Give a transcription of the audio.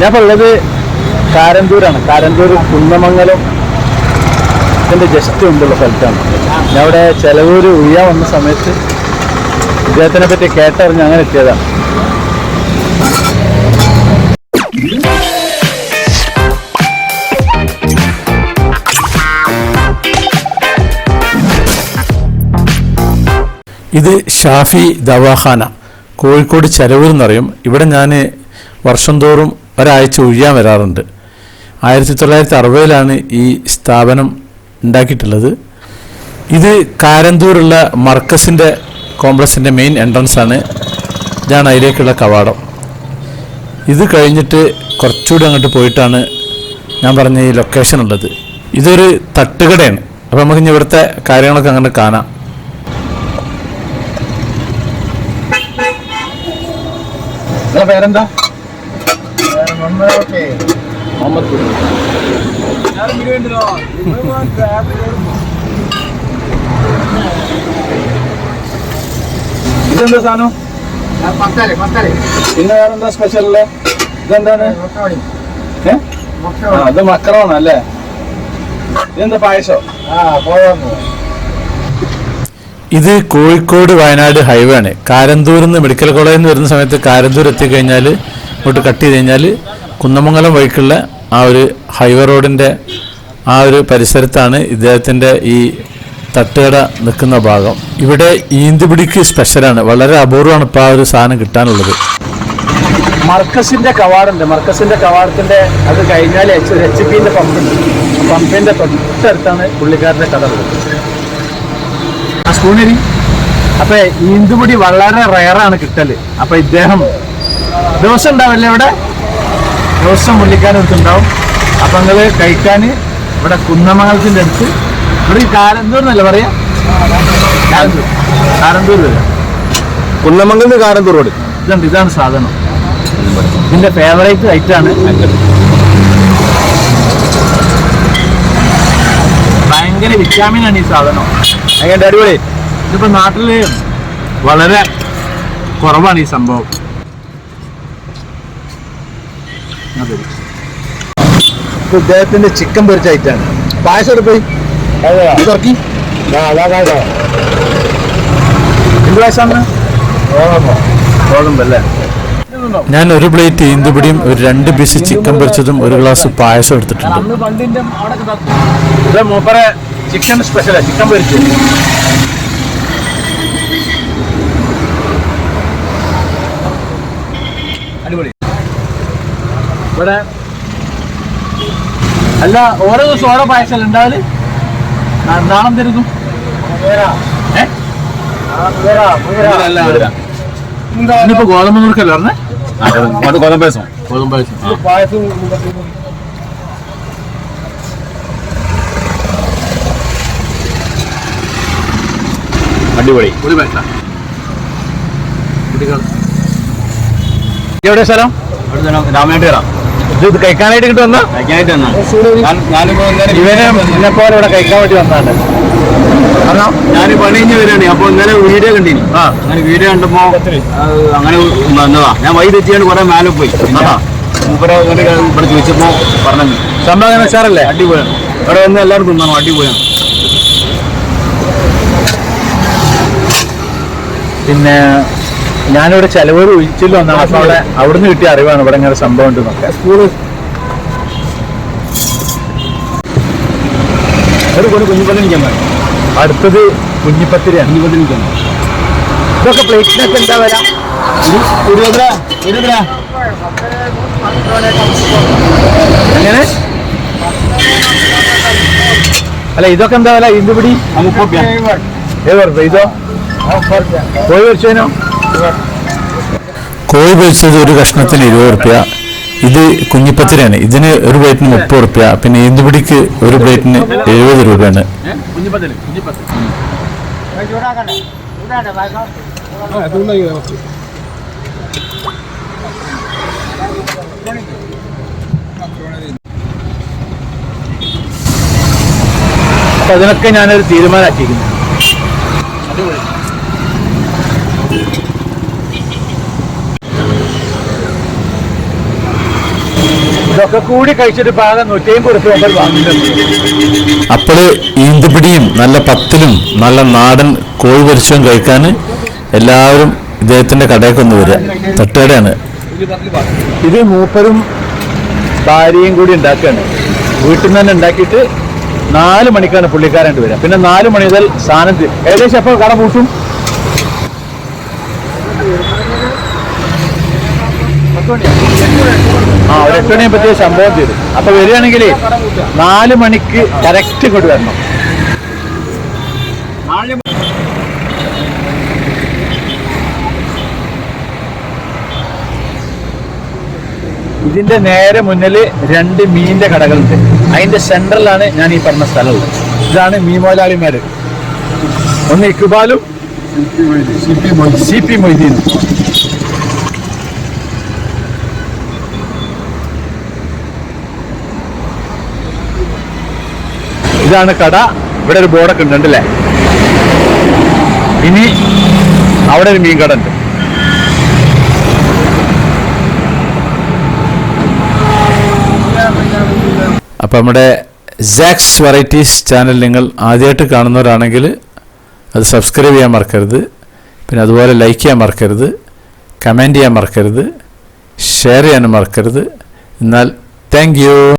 ഞാൻ ഇപ്പോൾ ഉള്ളത് കാരന്തൂരാണ്. കാരന്തൂർ കുന്നമംഗലം ഇതിന്റെ ജസ്റ്റ് മുമ്പുള്ള സ്ഥലത്താണ്. ഞാൻ അവിടെ ചെലവൂർ ഉയ്യാൻ വന്ന സമയത്ത് ഇദ്ദേഹത്തിനെ പറ്റി കേട്ടറിഞ്ഞ് അങ്ങനെ എത്തിയതാണ്. ഇത് ഷാഫി ദവാഖാന. കോഴിക്കോട് ചെലവൂർ എന്നറിയും ഇവിടെ ഞാൻ വർഷം തോറും ഒരാഴ്ച ഒഴിയാൻ വരാറുണ്ട്. ആയിരത്തി തൊള്ളായിരത്തി അറുപതിലാണ് ഈ സ്ഥാപനം ഉണ്ടാക്കിയിട്ടുള്ളത്. ഇത് കാരന്തൂരുള്ള മർക്കസിന്റെ കോംപ്ലക്സിന്റെ മെയിൻ എൻട്രൻസ് ആണ്. ഇതാണ് അതിലേക്കുള്ള കവാടം. ഇത് കഴിഞ്ഞിട്ട് കുറച്ചുകൂടി അങ്ങോട്ട് പോയിട്ടാണ് ഞാൻ പറഞ്ഞ ഈ ലൊക്കേഷൻ ഉള്ളത്. ഇതൊരു തട്ടുകടയാണ്. അപ്പോൾ നമുക്ക് ഇനി ഇവിടുത്തെ കാര്യങ്ങളൊക്കെ അങ്ങനെ കാണാം. പേരെന്താ. ഇതെന്താ സാധനം? പിന്നെ വേറെന്താ സ്പെഷ്യൽ ഇതെന്താണ്? ഇത് മക്രോണ അല്ലേ? ഇതെന്താ പായസോ? ഇത് കോഴിക്കോട് വയനാട് ഹൈവേ ആണ്. കാരന്തൂരിൽ നിന്ന് മെഡിക്കൽ കോളേജിൽ നിന്ന് വരുന്ന സമയത്ത് കാരന്തൂർ എത്തിക്കഴിഞ്ഞാൽ ഇങ്ങോട്ട് കട്ട് ചെയ്ത് കഴിഞ്ഞാൽ കുന്നമംഗലം വഴിക്കുള്ള ആ ഒരു ഹൈവേ റോഡിന്റെ ആ ഒരു പരിസരത്താണ് ഇദ്ദേഹത്തിന്റെ ഈ തട്ടുകട നിൽക്കുന്ന ഭാഗം. ഇവിടെ ഈന്തുപിടിക്ക് സ്പെഷ്യലാണ് വളരെ അപൂർവമാണ് ഇപ്പോൾ ആ ഒരു സാധനം കിട്ടാനുള്ളത്. മർക്കസിന്റെ കവാടുണ്ട് മർക്കസിന്റെ കവാടത്തിന്റെ അത് കഴിഞ്ഞാൽ എച്ച് എച്ച് പിന്റെ പമ്പുണ്ട് പമ്പിന്റെ തൊട്ടടുത്താണ് പുള്ളിക്കാരന്റെ കട ഉള്ളത്. ആ സ്പൂണരി അപ്പൊ ഈന്തുപൊടി വളരെ റയറാണ് കിട്ടൽ. അപ്പൊ ഇദ്ദേഹം ദിവസം ഉണ്ടാവില്ല ഇവിടെ ദിവസം ഉണ്ടാവും അപ്പൊ നിങ്ങൾ കഴിക്കാൻ ഇവിടെ കുന്നമംഗലത്തിന്റെ അടുത്ത്. ഇവിടെ ഈ കാരന്തൂർ എന്നല്ലേ പറയാ? കാരന്തൂർ. കാരന്തൂർ വരാം. കുന്നമംഗലത്ത് കാരന്തൂർ റോഡ്. ഇതുണ്ട് ഇതാണ് സാധനം. ഇതിന്റെ ഫേവറേറ്റ് ആണ്. ഭയങ്കര വിറ്റാമിൻ ആണ് ഈ സാധനം. അടിപൊളി. ഇതിപ്പോ നാട്ടിൽ വളരെ കുറവാണ് ഈ സംഭവം അതെ. ഇപ്പൊ ഇദ്ദേഹത്തിന്റെ ചിക്കൻ പൊരിച്ച ഐറ്റാണ് പായസം എടുത്ത് പോയി. ഇത് തുറക്കി. എന്ത് വയസ്സാണ് ഗോതമ്പല്ലേ ഞാൻ ഒരു പ്ലേറ്റ് ഈന്തുപിടിയും ഒരു രണ്ട് പീസ് ചിക്കൻ പൊരിച്ചതും ഒരു ഗ്ലാസ് പായസം എടുത്തിട്ടുണ്ട്. ചിക്കൻ സ്പെഷ്യലാ ചിക്കൻ പൊരിച്ചു അടിപൊളി ഇവിടെ അല്ല ഓരോ ദിവസം ഓരോ പായസം ഉണ്ടാവൽ? നാളം തരുന്നു ഇന്നിപ്പോ ഗോതമ്പ് നുറുക്കല്ലേ പറഞ്ഞേ? അത് ഗോതമ്പ്. പായസം. ഗോതമ്പ് പായസം. അടിപൊളി. എവിടെ സ്ഥലം? രാമനാട്ടുകര ഇത് കഴിക്കാനായിട്ട് ഇങ്ങോട്ട് വന്ന? ഇവനെ എന്നെ പോലെ ഇവിടെ കഴിക്കാൻ വേണ്ടി വന്നാണ് പറഞ്ഞോ ഞാൻ പണി കഴിഞ്ഞ് വരികയാണ്. അപ്പൊ ഇന്നലെ വീഡിയോ കണ്ടിനി. ആ. അങ്ങനെ വീഡിയോ കണ്ടപ്പോ അങ്ങനെ വന്നതാ. ഞാൻ വൈ തെറ്റിയാണ് കുറെ മേലെ പോയി. ഇവിടെ ചോദിച്ചപ്പോ പറഞ്ഞു. സംഭവം ഉഷാറല്ലേ? അടിപൊളിയാണ്. ഇവിടെ വന്ന് എല്ലാവരും തിന്നണം അടിപൊളിയാണ്. പിന്നെ ഞാനിവിടെ ചെലവൂർ ഒഴിച്ചില്ല വന്നാണ് അപ്പൊ അവിടെ അവിടുന്ന് കിട്ടിയ അറിവാണ്. ഇവിടെ ഇങ്ങനെ സംഭവം ഉണ്ടെന്നൊക്കെ. സ്കൂൾ. ഒരു പറയും അടുത്തത് കുഞ്ഞിപ്പത്തിരിയാണ്. ഇതൊക്കെ പ്ലേറ്റിനൊക്കെ എന്താ വരാം അല്ല ഇതൊക്കെ എന്താ വില? ഇന്തുപിടി മുപ്പത്? ഇതോ? കോഴി പൊരിച്ചതിനോ കോഴി പൊരിച്ചത് ഒരു കഷ്ണത്തിന് ഇരുപത് റുപ്യ. ഇത് കുഞ്ഞിപ്പത്തിരിയാണ്. ഇതിന് ഒരു പ്ലേറ്റിന് മുപ്പത് റുപ്യ. പിന്നെ ഈന്തുപിടിക്ക് ഒരു പ്ലേറ്റിന് എഴുപത് രൂപയാണ്. അതിനൊക്കെ ഞാനൊരു തീരുമാനമാക്കിയിരിക്കുന്നു. ഇതൊക്കെ കൂടി കഴിച്ചിട്ട് പാകം നൂറ്റി അമ്പത് റുപ്യ മുമ്പ് വാങ്ങിയിട്ടുണ്ട്. അപ്പോൾ ഈന്തുപിടിയും നല്ല പത്തിലും നല്ല നാടൻ കോഴി പരിശവും കഴിക്കാൻ എല്ലാവരും ഇദ്ദേഹത്തിന്റെ കടയൊക്കെ ഒന്ന് വരിക. തട്ടുകടയാണ്. ഇത് മൂപ്പരും ഭാര്യയും കൂടി ഉണ്ടാക്കുകയാണ്. വീട്ടിൽ നിന്ന് തന്നെ ഉണ്ടാക്കിയിട്ട് നാല് മണിക്കാണ് പുള്ളിക്കാരായിട്ട് വരിക. പിന്നെ നാല് മണി മുതൽ സാധനം തി- ഏകദേശം എപ്പോൾ കട പൂട്ടും? ആ ഒരു എട്ട് മണിയെ പറ്റിയ സംഭവം ചെയ്തു അപ്പൊ വരികയാണെങ്കിൽ നാല് മണിക്ക് കറക്റ്റ് ഇങ്ങോട്ട് വരണം. ഇതിന്റെ നേരെ മുന്നിൽ രണ്ട് മീനിന്റെ കടകളുണ്ട്. അതിന്റെ സെന്ററിലാണ് ഞാൻ ഈ പറഞ്ഞ സ്ഥലമുള്ളത്. ഇതാണ് മീൻ മുതലാളിമാര് ഒന്ന് ഇക്ബാലും സി പി മൊയ്തീനും ഇതാണ് കട. ഇവിടെ ഒരു ബോർഡൊക്കെ ഉണ്ട് ഉണ്ടല്ലേ? ഇനി അവിടെ ഒരു മീൻ കട ഉണ്ട്. അപ്പം നമ്മുടെ ജാക്സ് വെറൈറ്റീസ് ചാനൽ നിങ്ങൾ ആദ്യമായിട്ട് കാണുന്നവരാണെങ്കിൽ അത് സബ്സ്ക്രൈബ് ചെയ്യാൻ മറക്കരുത്. പിന്നെ അതുപോലെ ലൈക്ക് ചെയ്യാൻ മറക്കരുത്. കമന്റ് ചെയ്യാൻ മറക്കരുത്. ഷെയർ ചെയ്യാനും മറക്കരുത്. എന്നാൽ താങ്ക്